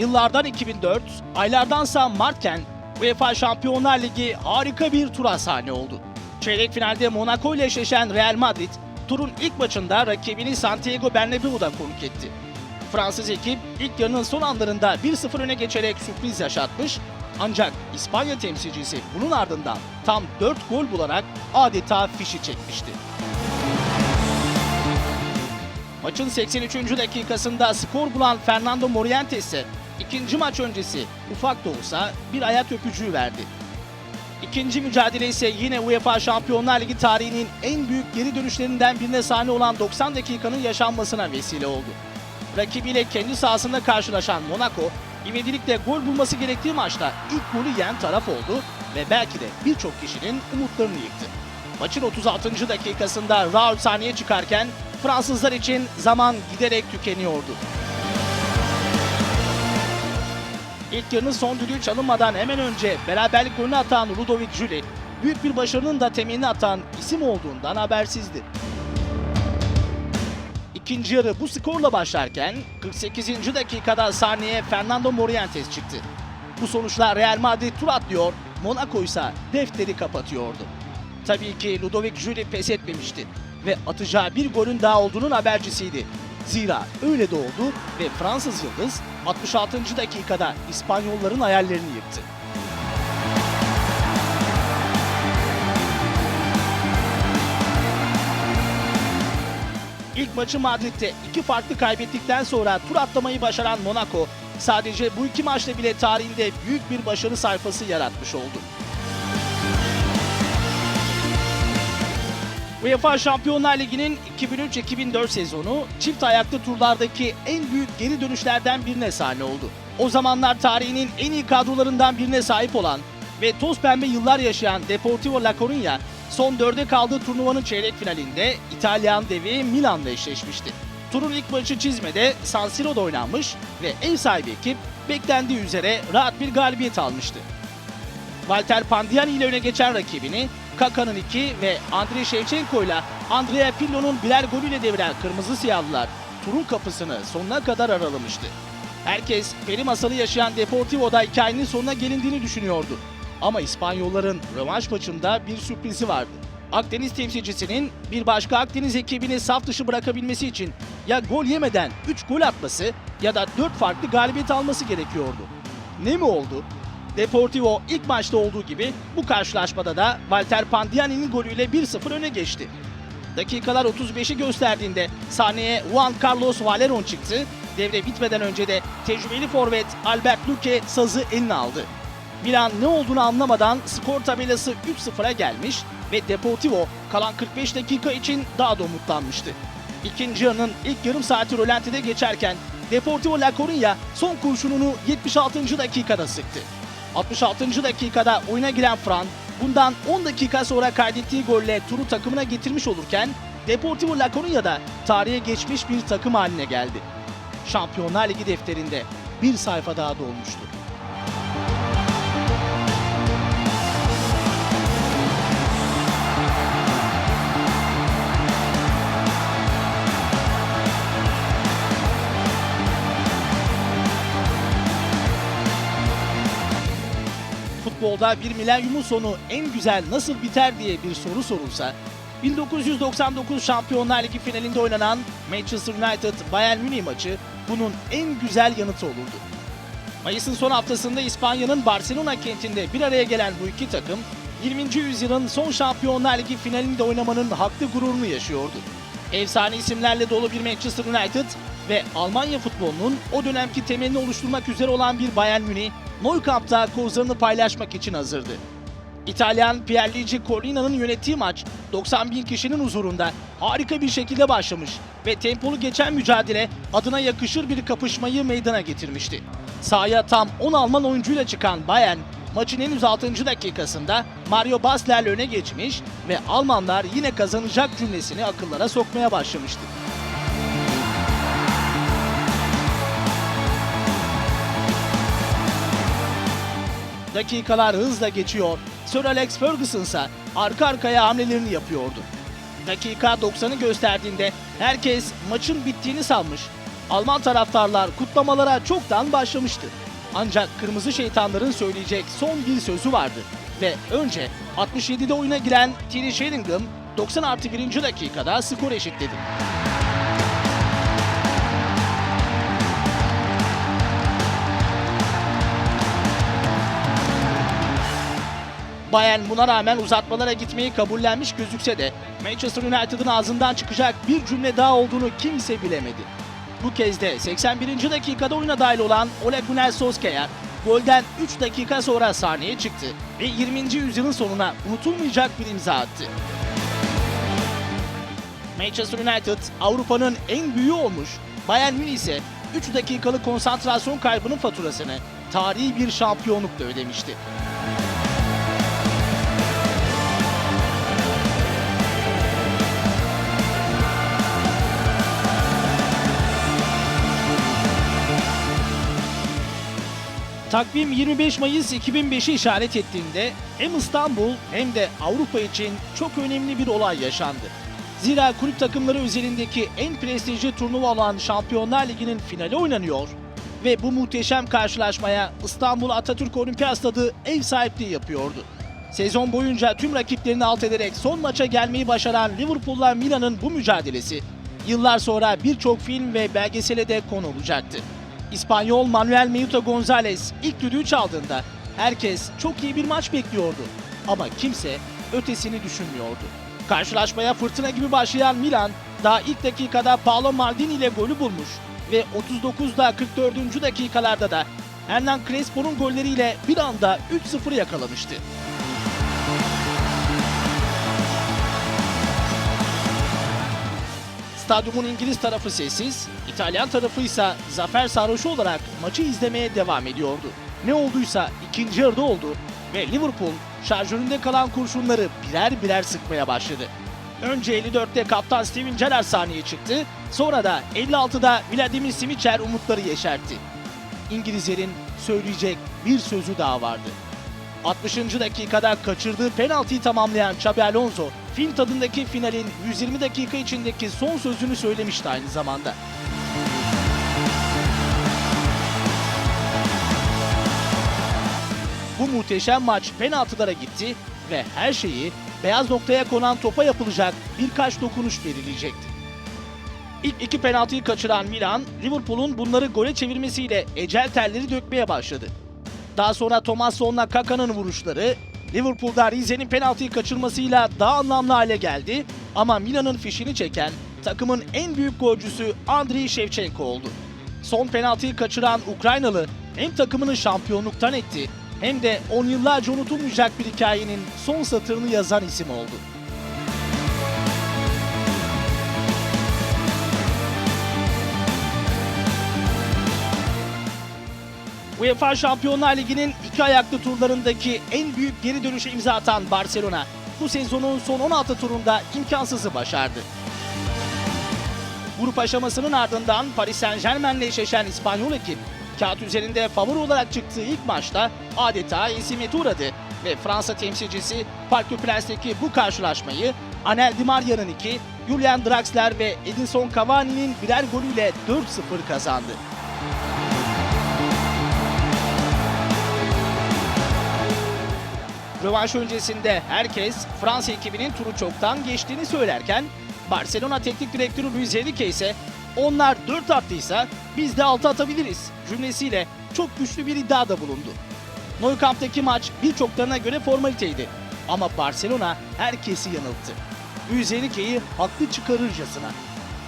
Yıllardan 2004, aylardansa Martken UEFA Şampiyonlar Ligi harika bir tura sahne oldu. Çeyrek finalde Monaco ile eşleşen Real Madrid, turun ilk maçında rakibini Santiago Bernabeu'da konuk etti. Fransız ekip ilk yarının son anlarında 1-0 öne geçerek sürpriz yaşatmış ancak İspanya temsilcisi bunun ardından tam 4 gol bularak adeta fişi çekmişti. Maçın 83. dakikasında skor bulan Fernando Morientes ise ikinci maç öncesi ufak da olsa bir ayak öpücüğü verdi. İkinci mücadele ise yine UEFA Şampiyonlar Ligi tarihinin en büyük geri dönüşlerinden birine sahne olan 90 dakikanın yaşanmasına vesile oldu. Rakibiyle kendi sahasında karşılaşan Monaco, ivedilikle gol bulması gerektiği maçta ilk golü yiyen taraf oldu ve belki de birçok kişinin umutlarını yıktı. Maçın 36. dakikasında Raul sahneye çıkarken Fransızlar için zaman giderek tükeniyordu. İlk yarının son düdüğü çalınmadan hemen önce beraberlik golünü atan Ludovic Juli, büyük bir başarının da temelini atan isim olduğundan habersizdi. İkinci yarı bu skorla başlarken 48. dakikada sahneye Fernando Morientes çıktı. Bu sonuçla Real Madrid tur atlıyor, Monaco ise defteri kapatıyordu. Tabii ki Ludovic Juli pes etmemişti ve atacağı bir golün daha olduğunun habercisiydi. Zira öyle de oldu ve Fransız Yıldız 66. dakikada İspanyolların hayallerini yıktı. İlk maçı Madrid'de iki farklı kaybettikten sonra tur atlamayı başaran Monaco sadece bu iki maçla bile tarihinde büyük bir başarı sayfası yaratmış oldu. UEFA Şampiyonlar Ligi'nin 2003-2004 sezonu çift ayaklı turlardaki en büyük geri dönüşlerden birine sahne oldu. O zamanlar tarihinin en iyi kadrolarından birine sahip olan ve toz pembe yıllar yaşayan Deportivo La Coruña son dörde kaldığı turnuvanın çeyrek finalinde İtalyan devi Milan'la eşleşmişti. Turun ilk maçı çizmede San Siro'da oynanmış ve ev sahibi ekip beklendiği üzere rahat bir galibiyet almıştı. Walter Pandiani ile öne geçen rakibini Kaka'nın iki ve Andrei Shevchenko ile Andrea Pirlo'nun birer golüyle deviren Kırmızı Siyahlılar turun kapısını sonuna kadar aralamıştı. Herkes peri masalı yaşayan Deportivo'da hikayenin sonuna gelindiğini düşünüyordu. Ama İspanyolların rövanş maçında bir sürprizi vardı. Akdeniz temsilcisinin bir başka Akdeniz ekibini saf dışı bırakabilmesi için ya gol yemeden 3 gol atması ya da 4 farklı galibiyet alması gerekiyordu. Ne mi oldu? Deportivo ilk maçta olduğu gibi bu karşılaşmada da Walter Pandiani'nin golüyle 1-0 öne geçti. Dakikalar 35'i gösterdiğinde sahneye Juan Carlos Valeron çıktı. Devre bitmeden önce de tecrübeli forvet Albert Luque sazı eline aldı. Milan ne olduğunu anlamadan skor tabelası 3-0'a gelmiş ve Deportivo kalan 45 dakika için daha da umutlanmıştı. İkinci yarının ilk yarım saati rölantide geçerken Deportivo La Coruña son kurşununu 76. dakikada sıktı. 66. dakikada oyuna giren Fran bundan 10 dakika sonra kaydettiği golle turu takımına getirmiş olurken Deportivo La Coruña da tarihe geçmiş bir takım haline geldi. Şampiyonlar Ligi defterinde bir sayfa daha dolmuştu. Futbolda bir milenyumun sonu en güzel nasıl biter diye bir soru sorulsa 1999 Şampiyonlar Ligi finalinde oynanan Manchester United Bayern Münih maçı bunun en güzel yanıtı olurdu. Mayıs'ın son haftasında İspanya'nın Barcelona kentinde bir araya gelen bu iki takım 20. yüzyılın son Şampiyonlar Ligi finalinde oynamanın haklı gururunu yaşıyordu. Efsane isimlerle dolu bir Manchester United ve Almanya futbolunun o dönemki temelini oluşturmak üzere olan bir Bayern Münih, Nou Camp'ta kozlarını paylaşmak için hazırdı. İtalyan Pierluigi Collina'nın yönettiği maç 90 bin kişinin huzurunda harika bir şekilde başlamış ve tempolu geçen mücadele adına yakışır bir kapışmayı meydana getirmişti. Sahaya tam 10 Alman oyuncuyla çıkan Bayern maçın henüz 6. dakikasında Mario Basler'le öne geçmiş ve Almanlar yine kazanacak cümlesini akıllara sokmaya başlamıştı. Dakikalar hızla geçiyor. Sir Alex Ferguson ise arka arkaya hamlelerini yapıyordu. Dakika 90'ı gösterdiğinde herkes maçın bittiğini sanmış. Alman taraftarlar kutlamalara çoktan başlamıştı. Ancak Kırmızı Şeytanların söyleyecek son bir sözü vardı. Ve önce 67'de oyuna giren Thierry Sheringham 90 artı 1. dakikada skor eşitledi. Bayern buna rağmen uzatmalara gitmeyi kabullenmiş gözükse de Manchester United'ın ağzından çıkacak bir cümle daha olduğunu kimse bilemedi. Bu kez de 81. dakikada oyuna dahil olan Ole Gunnar Solskjaer golden 3 dakika sonra sahneye çıktı ve 20. yüzyılın sonuna unutulmayacak bir imza attı. Manchester United Avrupa'nın en büyüğü olmuş, Bayern Münih ise 3 dakikalık konsantrasyon kaybının faturasını tarihi bir şampiyonlukla ödemişti. Takvim 25 Mayıs 2005'i işaret ettiğinde hem İstanbul hem de Avrupa için çok önemli bir olay yaşandı. Zira kulüp takımları özelindeki en prestijli turnuva olan Şampiyonlar Ligi'nin finali oynanıyor ve bu muhteşem karşılaşmaya İstanbul Atatürk Olimpiyat Stadı ev sahipliği yapıyordu. Sezon boyunca tüm rakiplerini alt ederek son maça gelmeyi başaran Liverpool'la Milan'ın bu mücadelesi yıllar sonra birçok film ve belgesele de konu olacaktı. İspanyol Manuel Meuta Gonzalez ilk düdüğü çaldığında herkes çok iyi bir maç bekliyordu. Ama kimse ötesini düşünmüyordu. Karşılaşmaya fırtına gibi başlayan Milan daha ilk dakikada Paolo Maldini ile golü bulmuş ve 39'da 44. dakikalarda da Hernan Crespo'nun golleriyle bir anda 3-0 yakalamıştı. Stadyumun İngiliz tarafı sessiz, İtalyan tarafı ise zafer sarhoşu olarak maçı izlemeye devam ediyordu. Ne olduysa ikinci yarıda oldu ve Liverpool şarjöründe kalan kurşunları birer birer sıkmaya başladı. Önce 54'te kaptan Steven Gerrard sahneye çıktı, sonra da 56'da Vladimir Simicer umutları yeşertti. İngilizlerin söyleyecek bir sözü daha vardı. 60. dakikada kaçırdığı penaltıyı tamamlayan Xabi Alonso, film tadındaki finalin 120 dakika içindeki son sözünü söylemişti aynı zamanda. Bu muhteşem maç penaltılara gitti ve her şeyi beyaz noktaya konan topa yapılacak birkaç dokunuş belirleyecekti. İlk iki penaltıyı kaçıran Milan, Liverpool'un bunları gole çevirmesiyle ecel telleri dökmeye başladı. Daha sonra Thomas Son'la Kaka'nın vuruşları Liverpool'da Rize'nin penaltıyı kaçırmasıyla daha anlamlı hale geldi ama Milan'ın fişini çeken takımın en büyük golcüsü Andriy Shevchenko oldu. Son penaltıyı kaçıran Ukraynalı hem takımını şampiyonluktan etti hem de on yıllarca unutulmayacak bir hikayenin son satırını yazan isim oldu. UEFA Şampiyonlar Ligi'nin iki ayaklı turlarındaki en büyük geri dönüşe imza atan Barcelona, bu sezonun son 16 turunda imkansızı başardı. Grup aşamasının ardından Paris Saint Germain'le eşleşen İspanyol ekip, kağıt üzerinde favori olarak çıktığı ilk maçta adeta ezimete uğradı ve Fransa temsilcisi Parc des bu karşılaşmayı Anel Di Maria'nın iki, Julian Draxler ve Edinson Cavani'nin birer golüyle 4-0 kazandı. Rövanş öncesinde herkes Fransa ekibinin turu çoktan geçtiğini söylerken Barcelona teknik direktörü Luis Enrique ise onlar 4 attıysa biz de 6 atabiliriz cümlesiyle çok güçlü bir iddiada bulundu. Nou Camp'taki maç birçoklarına göre formaliteydi ama Barcelona herkesi yanılttı. Luis Enrique'yi haklı çıkarırcasına.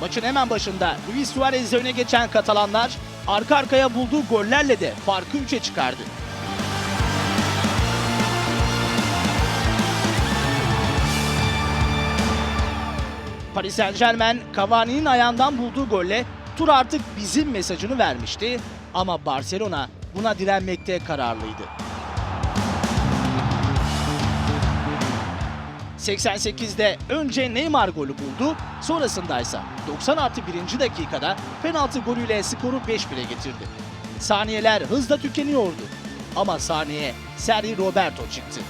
Maçın hemen başında Luis Suarez'le öne geçen Katalanlar arka arkaya bulduğu gollerle de farkı 3'e çıkardı. Paris Saint Germain Cavani'nin ayağından bulduğu golle tur artık bizim mesajını vermişti ama Barcelona buna direnmekte kararlıydı. 88'de önce Neymar golü buldu, sonrasında ise 90 artı 1. dakikada penaltı golüyle skoru 5-1'e getirdi. Saniyeler hızla tükeniyordu ama sahneye Sergi Roberto çıktı.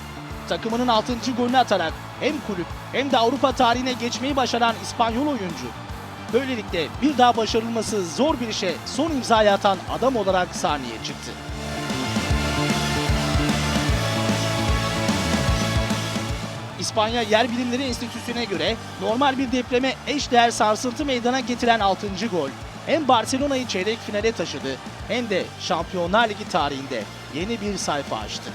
Takımının 6. golünü atarak hem kulüp hem de Avrupa tarihine geçmeyi başaran İspanyol oyuncu Böylelikle bir daha başarılması zor bir işe son imzayı atan adam olarak sahneye çıktı. İspanya Yer Bilimleri Enstitüsü'ne göre normal bir depreme eşdeğer sarsıntı meydana getiren 6. gol hem Barcelona'yı çeyrek finale taşıdı hem de Şampiyonlar Ligi tarihinde yeni bir sayfa açtı.